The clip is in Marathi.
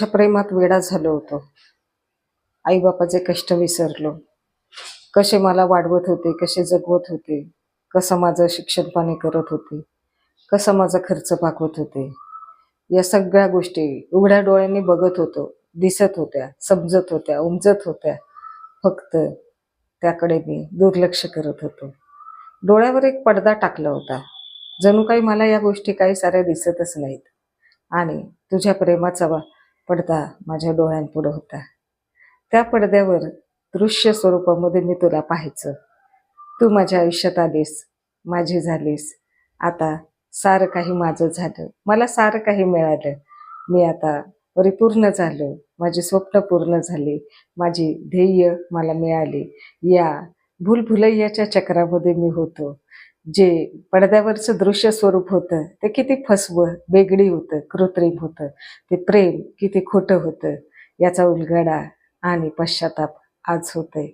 मोठ्या प्रेमात वेडा झालो होतो. आईबापाचे कष्ट विसरलो. कसे मला वाढवत होते कसे जगवत होते कसं माझं शिक्षण पाणी करत होते कसं माझा खर्च भागवत होते. या सगळ्या गोष्टी उघड्या डोळ्यांनी बघत होतो दिसत होत्या समजत होत्या उमजत होत्या. फक्त त्याकडे मी दुर्लक्ष करत होतो. डोळ्यावर एक पडदा टाकला होता. जणू काही मला या गोष्टी काही साऱ्या दिसतच नाहीत. आणि तुझ्या प्रेमाचा वा- पडदा माझ्या डोळ्यांपुढं होता. त्या पडद्यावर दृश्य स्वरूपामध्ये मी तुला पाहायचं. तू माझ्या आयुष्यात आलीस माझी झालीस. आता सारं काही माझं झालं. मला सारं काही मिळालं. मी आता परिपूर्ण झालो. माझी स्वप्न पूर्ण झाली. माझी ध्येय मला मिळाली. या भूलभुलैयाच्या चक्रामध्ये मी होतो. जे पडद्यावरचं दृश्य स्वरूप होतं ते किती फसवं वेगळी होतं कृत्रिम होतं. ते प्रेम किती खोटं होतं याचा उलगडा आणि पश्चाताप आज होतंय.